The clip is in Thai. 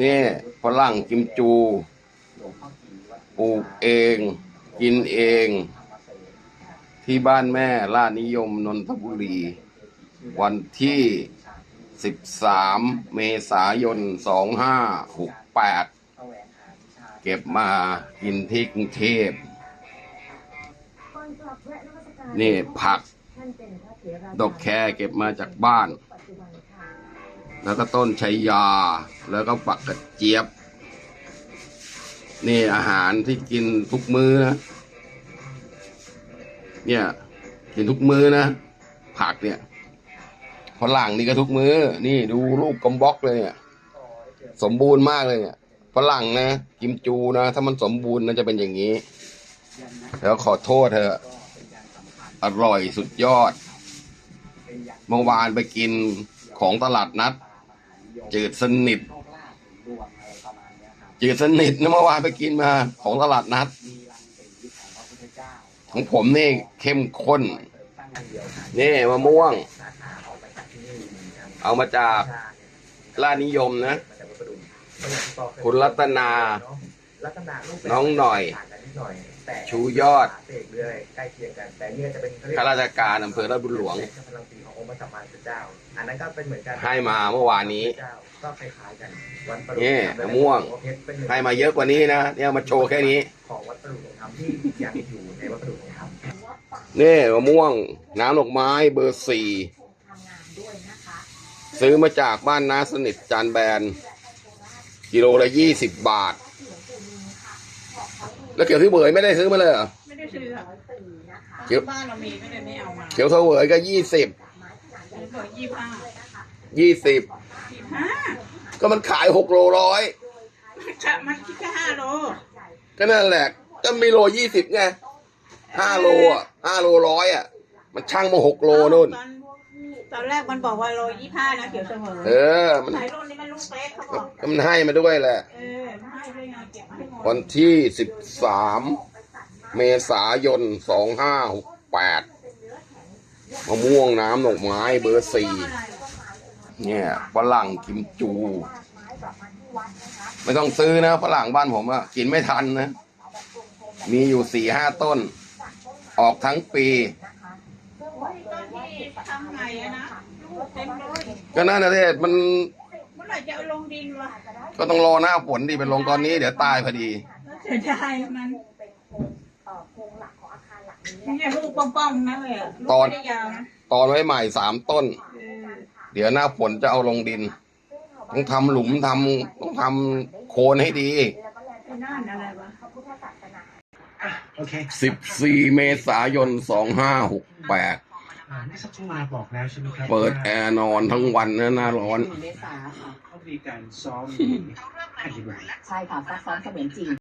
นี่ฝรั่งกิมจูปลูกเอง กินเอง ที่บ้านแม่ล่านิยมนนทบุรี วันที่ 13 เมษายน 2568 เก็บมากินที่กรุงเทพนี่ผัก ดอกแคเก็บมาจากบ้าน แล้วก็ต้นชัยยา แล้วก็ปักกระเจี๊ยบ นี่อาหารที่กินทุกมื้อนะ เนี่ย กินทุกมื้อนะ ผักเนี่ยฝรั่งนี่ก็ทุกมื้อ นี่ดูรูปกำบ็อกเลยเนี่ย สมบูรณ์มากเลยเนี่ยฝรั่งนะกิมจูนะ ถ้ามันสมบูรณ์นะจะเป็นอย่างนี้ แล้วขอโทษเธอะอร่อยสุดยอด เมื่อวานไปกินของตลาดนัด จืดสนิท จืดสนิทนะเมื่อวานไปกินมาของตลาดนัด ของผมนี่เข้มข้น นี่มะม่วง เอามาจากล่าดนิยมนะ คุณรัตนา น้องหน่อย ชูยอดเสกเลยใกล้เคียงกัน แต่เนี่ยจะเป็นเขาเรียกข้าราชการอำเภอราชบุญหลวงพลังสีขององค์พระสัมมาสัมพุทธเจ้า อันนั้นก็เป็นเหมือนกัน ให้มาเมื่อวานนี้ก็คล้ายๆกัน วัดประนี่มะม่วงเป็นหนึ่งให้มาเยอะกว่านี้นะ เนี่ยเอามาโชว์แค่นี้ ของวัดประดุจของธรรมที่ยังอยู่ในวัดประดุจของธรรมนี่มะม่วง น้ำดอกไม้เบอร์สี่ซื้อมาจากบ้านน้าสนิทจานแบน กิโลละยี่สิบบาท แล้วเขียวที่เบยไม่ได้ซื้อมาเลยเหรอไม่ได้ซื้อค่ะเขียวบ้านเรามีก็เลยไม่เอามาเขียวเสวยก็ยี่สิบซื้อบอกยี่ห้ายี่สิบยี่ห้าก็มันขายหกโลร้อยมันคิดแค่ห้าโลก็นั่นแหละก็มีโลยี่สิบไงห้าโลอะห้าโลร้อยอะ มันช่างมาหกโลนู่นตอนตอนแรกมันบอกว่าโลยี่ห้านะเขียวเสมอเออมันสายรุ่นนี้มัน ลูกเล็กเขาบอกก็มันให้มาด้วยแหละ เออไม่ให้ด้วยไงเก็บมาให้หมดวันที่สิบสามเมษายนสองห้าหกแปดมะม่วงน้ำดอกไม้เบอร์สี่เนี่ยฝรั่งกิมจู ไม่ต้องซื้อนะฝรั่งบ้านผมอะกินไม่ทันนะ มีอยู่สี่ห้าต้น ออกทั้งปี ต้นที่ทำไงอะนะลูกเต็มเลยก็นั่นนะเด็มันเมื่อไห ร่จะเอาลงดินวะก็ต้องรอหน้าฝนดิไปลงตอนนี้เดี๋ยวตายพอดีแล้วเสียดายมันเนี่ยลูกป้องๆนั่นเลยอะลูกตอนไม่ได้ยาวนะตอนไว้ใหม่สามต้น เออเดี๋ยวหน้าฝนจะเอาลงดิน ต้องทำหลุมทำต้องทำโคนให้ดีไอ้นั่นอะไรวะโอเค14เมษายน2568 อ่าเมื่อสักครู่มาบอกแล้วใช่ไหมครับเปิดแอร์นอนทั้งวันนะหน้าร้อน เมษาค่ะเขามีการซ้อมอธิบายใช่ค่ะซักซ้อมเสมือนจริง